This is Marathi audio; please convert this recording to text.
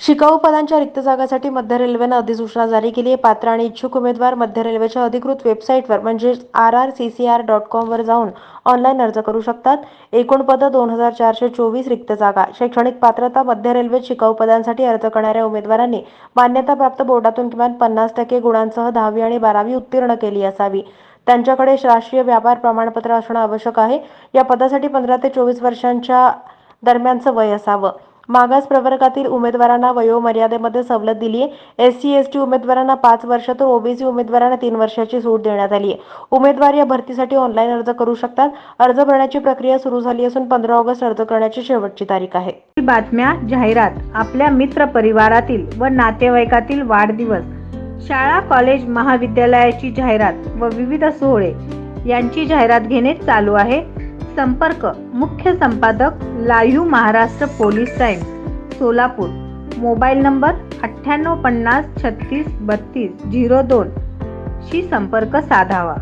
शिकाऊ पदांच्या रिक्त जागासाठी मध्य रेल्वेनं अधिसूचना जारी केली आहे. पात्र आणि इच्छुक उमेदवार मध्य रेल्वेच्या अधिकृत वेबसाईटवर म्हणजेच R R C C R dot कॉमवर जाऊन ऑनलाईन अर्ज करू शकतात. एकूण पदं दोन हजार चारशे चोवीस रिक्त जागा. शैक्षणिक पात्रता मध्य रेल्वेत शिकाऊ पदांसाठी अर्ज करणाऱ्या उमेदवारांनी मान्यताप्राप्त बोर्डातून किमान पन्नास टक्के गुणांसह दहावी आणि बारावी उत्तीर्ण केली असावी. त्यांच्याकडे राष्ट्रीय व्यापार प्रमाणपत्र असणं आवश्यक आहे. या पदासाठी पंधरा ते चोवीस वर्षांच्या दरम्यानचं वय असावं. मागास प्रवर्गातील उमेदवारांना वयोमर्यादेमध्ये सवलत दिली आहे एस सी एस टी उमेदवारांना पाच वर्ष तर ओबीसी उमेदवारांना तीन वर्षाची सूट देण्यात आली आहे उमेदवार या भरतीसाठी ऑनलाईन अर्ज करू शकतात. अर्ज भरण्याची प्रक्रिया सुरू झाली असून पंधरा ऑगस्ट अर्ज करण्याची शेवटची तारीख आहे. बातम्या जाहिरात आपल्या मित्र परिवारातील व नातेवाईकातील वाढदिवस शाळा कॉलेज महाविद्यालयाची जाहिरात व विविध सोहळे यांची जाहिरात घेणे चालू आहे. संपर्क मुख्य संपादक live Maharashtra police time Solapur. Mobile number अठ्ठ्याण्णव पन्नास छत्तीस बत्तीस झिरो दोन शी संपर्क साधावा.